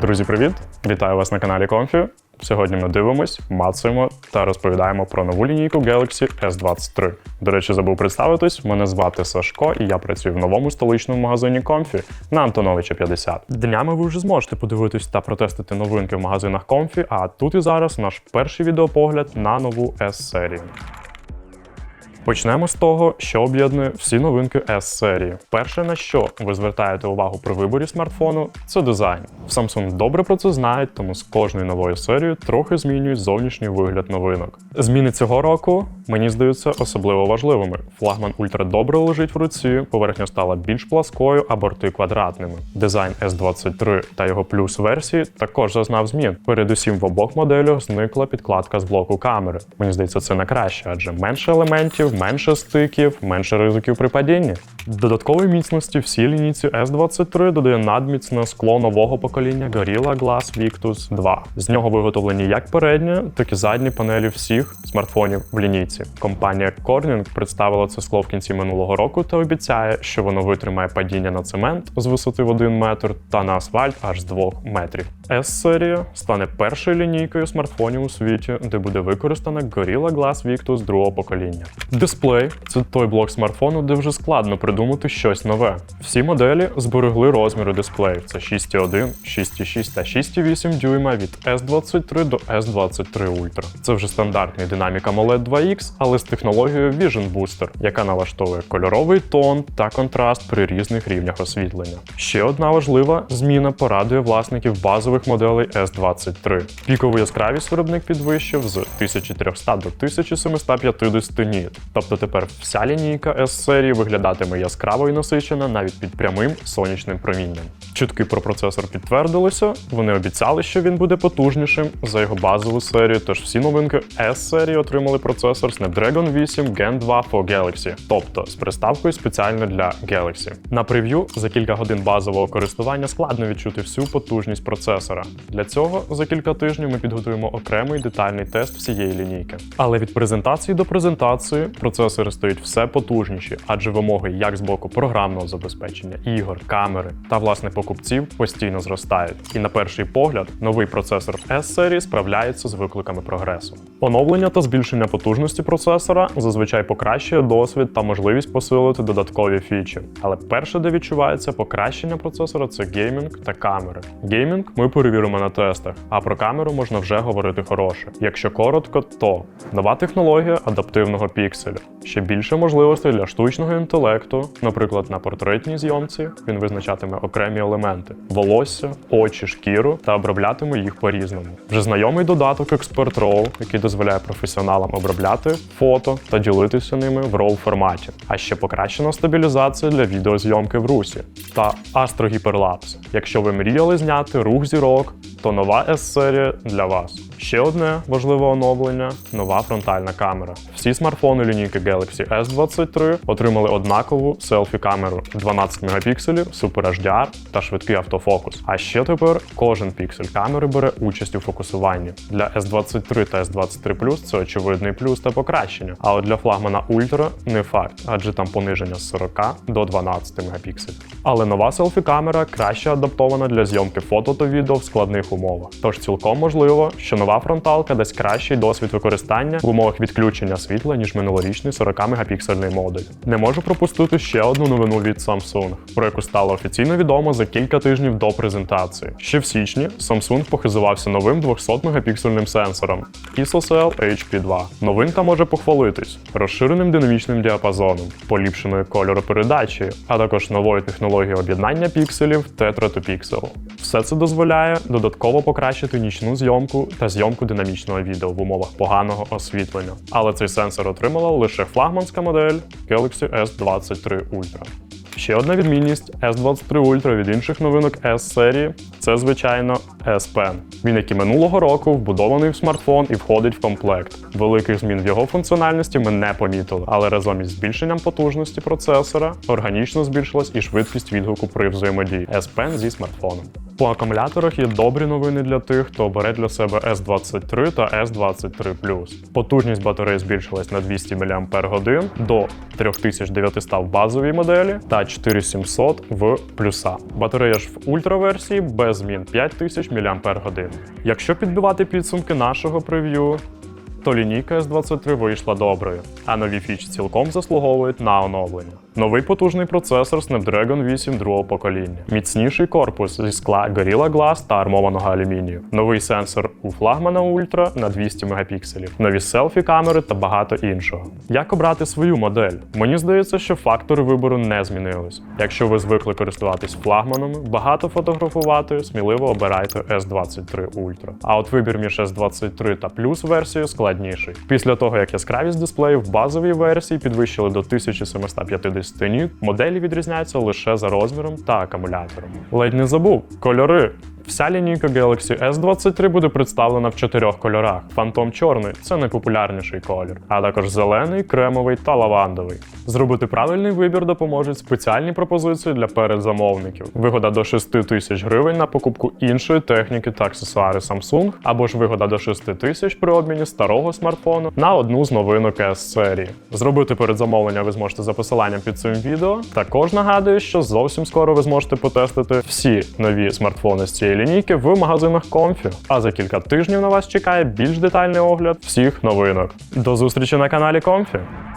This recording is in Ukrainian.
Друзі, привіт! Вітаю вас на каналі Comfy. Сьогодні ми дивимось, мацуємо та розповідаємо про нову лінійку Galaxy S23. До речі, забув представитись. Мене звати Сашко, і я працюю в новому столичному магазині Comfy на Антоновича 50. Днями ви вже зможете подивитись та протестити новинки в магазинах Comfy, а тут і зараз наш перший відеопогляд на нову S-серію. Почнемо з того, що об'єднує всі новинки S-серії. Перше, на що ви звертаєте увагу при виборі смартфону, це дизайн. Samsung добре про це знають, тому з кожною новою серією трохи змінюють зовнішній вигляд новинок. Зміни цього року мені здаються особливо важливими. Флагман ультра добре лежить в руці, поверхня стала більш пласкою, а борти квадратними. Дизайн S23 та його плюс версії також зазнав змін. Передусім в обох моделях зникла підкладка з блоку камери. Мені здається, це на краще, адже менше елементів, менше стиків, менше ризиків при падінні. Додаткової міцності всій лінійці S23 додає надміцне скло нового покоління Gorilla Glass Victus 2. З нього виготовлені як передні, так і задні панелі всіх смартфонів в лінійці. Компанія Corning представила це скло в кінці минулого року та обіцяє, що воно витримає падіння на цемент з висоти в 1 метр та на асфальт аж з 2 метрів. S-серія стане першою лінійкою смартфонів у світі, де буде використана Gorilla Glass Victus другого покоління. Дисплей це той блок смартфону, де вже складно придумати щось нове. Всі моделі зберегли розміри дисплеїв: це 6,1, 6,6 та 6,8 дюйма від S23 до S23 Ultra. Це вже стандартний динамік AMOLED 2X, але з технологією Vision Booster, яка налаштовує кольоровий тон та контраст при різних рівнях освітлення. Ще одна важлива зміна порадує власників базових моделей S23. Пікову яскравість виробник підвищив з 1300 до 1750 ніт. Тобто тепер вся лінійка S-серії виглядатиме яскраво і насичена навіть під прямим сонячним промінням. Чутки про процесор підтвердилися. Вони обіцяли, що він буде потужнішим за його базову серію. Тож всі новинки S-серії отримали процесор Snapdragon 8 Gen 2 for Galaxy, тобто з приставкою спеціально для Galaxy. На прев'ю за кілька годин базового користування складно відчути всю потужність процесора. Для цього за кілька тижнів ми підготуємо окремий детальний тест всієї лінійки. Але від презентації до презентації процесори стають все потужніші, адже вимоги як з боку програмного забезпечення, ігор, камери та власне покупців постійно зростають. І на перший погляд новий процесор S-серії справляється з викликами прогресу. Оновлення та збільшення потужності процесора зазвичай покращує досвід та можливість посилити додаткові фічі. Але перше, де відчувається покращення процесора, це геймінг та камери. Геймінг ми перевіримо на тестах, а про камеру можна вже говорити хороше. Якщо коротко, то нова технологія адаптивного пікселя. Ще більше можливостей для штучного інтелекту, наприклад, на портретній зйомці він визначатиме окремі елементи: волосся, очі, шкіру та оброблятиме їх по-різному. Вже знайомий додаток Expert RAW, який дозволяє професіоналам обробляти фото та ділитися ними в RAW форматі. А ще покращена стабілізація для відеозйомки в русі та Hyperlapse. Якщо ви мріяли зняти рух зірок, то нова S-серія для вас. Ще одне важливе оновлення нова фронтальна камера. Всі смартфони лінійки Galaxy S23 отримали однакову селфі-камеру 12 мегапікселів, Super HDR та швидкий автофокус. А ще тепер кожен піксель камери бере участь у фокусуванні. Для S23 та S23 Plus це очевидний плюс та покращення. А от для флагмана Ultra не факт, адже там пониження з 40 до 12 мегапікселів. Але нова селфі-камера краще адаптована для зйомки фото та відео в складних умовах. Тож цілком можливо, що нова фронталка дасть кращий досвід використання в умовах відключення світла, ніж минулорічний 40-мегапіксельний модуль. Не можу пропустити ще одну новину від Samsung, про яку стало офіційно відомо за кілька тижнів до презентації. Ще в січні Samsung похизувався новим 200-мегапіксельним сенсором ISOCELL HP2. Новинка може похвалитись розширеним динамічним діапазоном, поліпшеною кольоропередачею, а також новою технологією об'єднання пікселів Tetra to Pixel. Все це дозволяє додатково покращити нічну зйомку та зйомку динамічного відео в умовах поганого освітлення. Але цей сенсор отримала лише флагманська модель Galaxy S23 Ultra. Ще одна відмінність S23 Ultra від інших новинок S-серії це, звичайно, S Pen. Він, як і минулого року, вбудований в смартфон і входить в комплект. Великих змін в його функціональності ми не помітили, але разом із збільшенням потужності процесора органічно збільшилась і швидкість відгуку при взаємодії S Pen зі смартфоном. По акумуляторах є добрі новини для тих, хто бере для себе S23 та S23 Потужність батареї збільшилась на 200 мАч до 3900 в базовій моделі та 4700 в плюса. Батарея ж в ультраверсії без змін 5000 мАч. Якщо підбивати підсумки нашого прев'ю, то лінійка S23 вийшла доброю, а нові фічі цілком заслуговують на оновлення. Новий потужний процесор Snapdragon 8 другого покоління, міцніший корпус зі скла Gorilla Glass та армованого алюмінію, новий сенсор у флагмана Ultra на 200 мегапікселів, нові селфі камери та багато іншого. Як обрати свою модель? Мені здається, що фактори вибору не змінились. Якщо ви звикли користуватись флагманами, багато фотографувати, сміливо обирайте S23 Ultra. А от вибір між S23 та плюс версією складніший. Після того, як яскравість дисплею в базовій версії підвищили до 1750 ніт, моделі відрізняються лише за розміром та акумулятором. Ледь не забув кольори. Вся лінійка Galaxy S23 буде представлена в чотирьох кольорах. Фантом чорний це найпопулярніший колір, а також зелений, кремовий та лавандовий. Зробити правильний вибір допоможуть спеціальні пропозиції для передзамовників. Вигода до 6 тисяч гривень на покупку іншої техніки та аксесуари Samsung, або ж вигода до 6 тисяч при обміні старого смартфону на одну з новинок S серії. Зробити передзамовлення ви зможете за посиланням під цим відео. Також нагадую, що зовсім скоро ви зможете потестити всі нові смартфони з цієї лінійки в магазинах Comfy. А за кілька тижнів на вас чекає більш детальний огляд всіх новинок. До зустрічі на каналі Comfy!